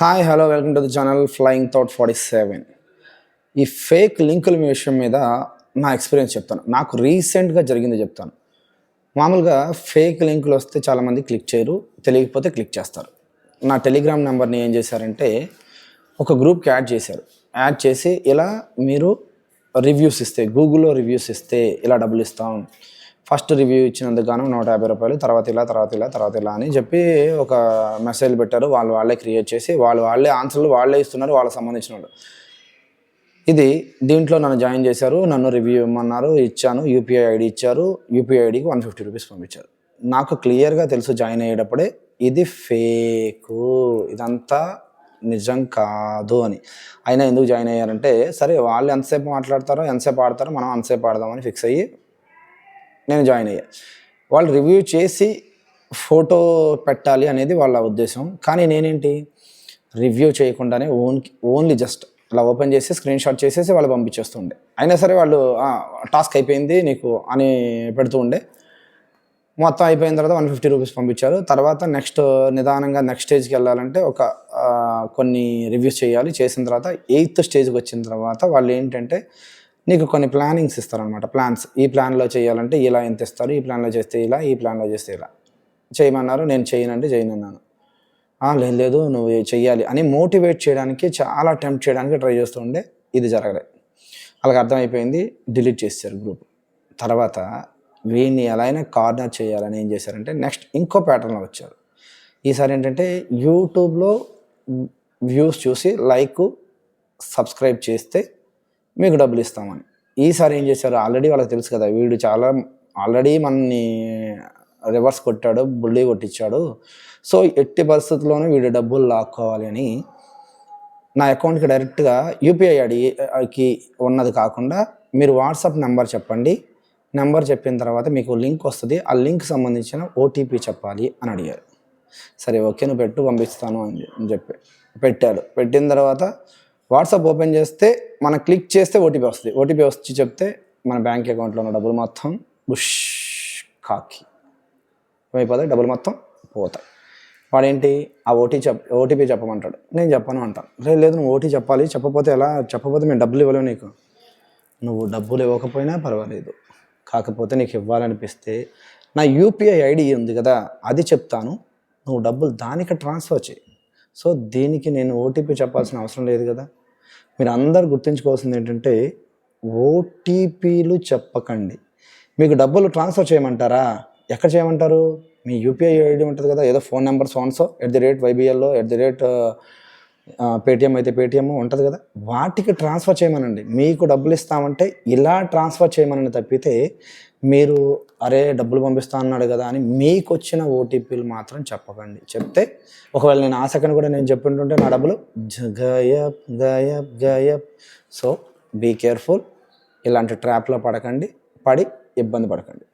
Hi hello welcome to the channel flying thought forty seven ఈ fake లింకుల విషయం మీద నా ఎక్స్పీరియన్స్ చెప్తాను. నాకు రీసెంట్గా జరిగింది చెప్తాను. మామూలుగా ఫేక్ లింకులు వస్తే చాలామంది క్లిక్ చేయరు తెలియకపోతే క్లిక్ చేస్తారు. నా టెలిగ్రామ్ నెంబర్ని ఏం చేశారంటే ఒక గ్రూప్కి యాడ్ చేశారు. యాడ్ చేసి ఇలా మీరు రివ్యూస్ ఇస్తే గూగుల్లో రివ్యూస్ ఇస్తే ఇలా డబ్బులు ఇస్తాం. ఫస్ట్ రివ్యూ ఇచ్చినందుకు గాను నూట యాభై రూపాయలు తర్వాత ఇలా తర్వాత ఇలా తర్వాత ఇలా అని చెప్పి ఒక మెసేజ్ పెట్టారు. వాళ్ళు వాళ్ళే క్రియేట్ చేసి వాళ్ళు వాళ్ళే ఆన్సర్లు వాళ్ళే ఇస్తున్నారు వాళ్ళకి సంబంధించిన వాళ్ళు. ఇది దీంట్లో నన్ను జాయిన్ చేశారు నన్ను రివ్యూ ఇవ్వమన్నారు ఇచ్చాను యూపీఐ ఐడి ఇచ్చారు యూపీఐ ఐడికి వన్ ఫిఫ్టీ రూపీస్ పంపించారు. నాకు క్లియర్గా తెలుసు జాయిన్ అయ్యేటప్పుడే ఇది ఫేకు ఇదంతా నిజం కాదు అని. అయినా ఎందుకు జాయిన్ అయ్యారంటే సరే వాళ్ళు ఎంతసేపు మాట్లాడతారో ఎంతసేపు ఆడతారో మనం అంతసేపు ఆడదామని ఫిక్స్ అయ్యి నేను జాయిన్ అయ్యా. వాళ్ళు రివ్యూ చేసి ఫోటో పెట్టాలి అనేది వాళ్ళ ఉద్దేశం. కానీ నేనేంటి? రివ్యూ చేయకుండానే ఓన్ ఓన్లీ జస్ట్ అలా ఓపెన్ చేసి స్క్రీన్ షాట్ చేసేసి వాళ్ళు పంపించేస్తుండే. అయినా సరే వాళ్ళు టాస్క్ అయిపోయింది నీకు అని పెడుతూ ఉండే. మొత్తం అయిపోయిన తర్వాత వన్ ఫిఫ్టీ రూపీస్ పంపించారు. తర్వాత నెక్స్ట్ నిదానంగా నెక్స్ట్ స్టేజ్కి వెళ్ళాలంటే ఒక కొన్ని రివ్యూస్ చేయాలి. చేసిన తర్వాత ఎయిత్ స్టేజ్కి వచ్చిన తర్వాత వాళ్ళు ఏంటంటే నీకు కొన్ని ప్లానింగ్స్ ఇస్తారనమాట ప్లాన్స్. ఈ ప్లాన్లో చేయాలంటే ఇలా ఎంత ఇస్తారు? ఈ ప్లాన్లో చేస్తే ఇలా ఈ ప్లాన్లో చేస్తే ఇలా. చేయమన్నారు నేను చేయనంటే చేయనన్నాను. లేదు లేదు నువ్వు చెయ్యాలి అని మోటివేట్ చేయడానికి చాలా అటెంప్ట్ చేయడానికి ట్రై చేస్తుండే ఇది జరగలేదు వాళ్ళకి అర్థమైపోయింది డిలీట్ చేశారు గ్రూప్. తర్వాత వీడిని ఎలా అయినా కార్నర్ చేయాలని ఏం చేశారంటే నెక్స్ట్ ఇంకో ప్యాటర్న్లో వచ్చారు. ఈసారి ఏంటంటే యూట్యూబ్లో వ్యూస్ చూసి లైక్ సబ్స్క్రైబ్ చేస్తే మీకు డబ్బులు ఇస్తామని. ఈసారి ఏం చేశారు? ఆల్రెడీ వాళ్ళకి తెలుసు కదా వీడు చాలా ఆల్రెడీ మనని రివర్స్ కొట్టాడు బుల్లి కొట్టించాడు. సో ఎట్టి పరిస్థితుల్లోనూ వీడు డబ్బులు లాక్కోవాలి అని నా అకౌంట్కి డైరెక్ట్గా యూపీఐ ఐడికి ఉన్నది కాకుండా మీరు వాట్సాప్ నెంబర్ చెప్పండి. నెంబర్ చెప్పిన తర్వాత మీకు లింక్ వస్తుంది. ఆ లింక్ సంబంధించిన ఓటీపీ చెప్పాలి అని అడిగారు. సరే ఓకే నువ్వు పెట్టు పంపిస్తాను అని అని చెప్పి పెట్టాడు. పెట్టిన తర్వాత వాట్సాప్ ఓపెన్ చేస్తే మనం క్లిక్ చేస్తే ఓటీపీ వస్తుంది. ఓటీపీ వచ్చి చెప్తే మన బ్యాంక్ అకౌంట్లో ఉన్న డబ్బులు మొత్తం బుష్ కాకి. ఏమైపోతాయి డబ్బులు మొత్తం పోతాయి. వాడేంటి? ఆ ఓటీ చెప్ ఓటీపీ చెప్పమంటాడు. నేను చెప్పను అంటాను లేదు లేదు నువ్వు ఓటీ చెప్పాలి. చెప్పకపోతే ఎలా? చెప్పకపోతే మేము డబ్బులు ఇవ్వలేము నీకు. నువ్వు డబ్బులు ఇవ్వకపోయినా పర్వాలేదు. కాకపోతే నీకు ఇవ్వాలనిపిస్తే నా యూపీఐ ఐడి ఉంది కదా అది చెప్తాను. నువ్వు డబ్బులు దానికి ట్రాన్స్ఫర్ చేయి. సో దీనికి నేను ఓటీపీ చెప్పాల్సిన అవసరం లేదు కదా. మీరు అందరు గుర్తుంచుకోవాల్సింది ఏంటంటే ఓటీపీలు చెప్పకండి. మీకు డబ్బులు ట్రాన్స్ఫర్ చేయమంటారా? ఎక్కడ చేయమంటారు? మీ యూపీఐ ఐడి ఉంటుంది కదా ఏదో phone number so and so at the rate వైబిఎల్లో at the rate Paytm అయితే పేటిఎం ఉంటుంది కదా. వాటికి ట్రాన్స్ఫర్ చేయమనండి. మీకు డబ్బులు ఇస్తామంటే ఇలా ట్రాన్స్ఫర్ చేయమని తప్పితే మీరు అరే డబ్బులు పంపిస్తా అన్నాడు కదా అని మీకు వచ్చిన ఓటీపీలు మాత్రం చెప్పకండి. చెప్తే ఒకవేళ నేను ఆ సెకండ్ కూడా నేను చెప్పింటుంటే నా డబ్బులు గయప్ గయప్ గయప్ సో బీ కేర్ఫుల్ ఇలాంటి ట్రాప్లో పడకండి. పడి ఇబ్బంది పడకండి.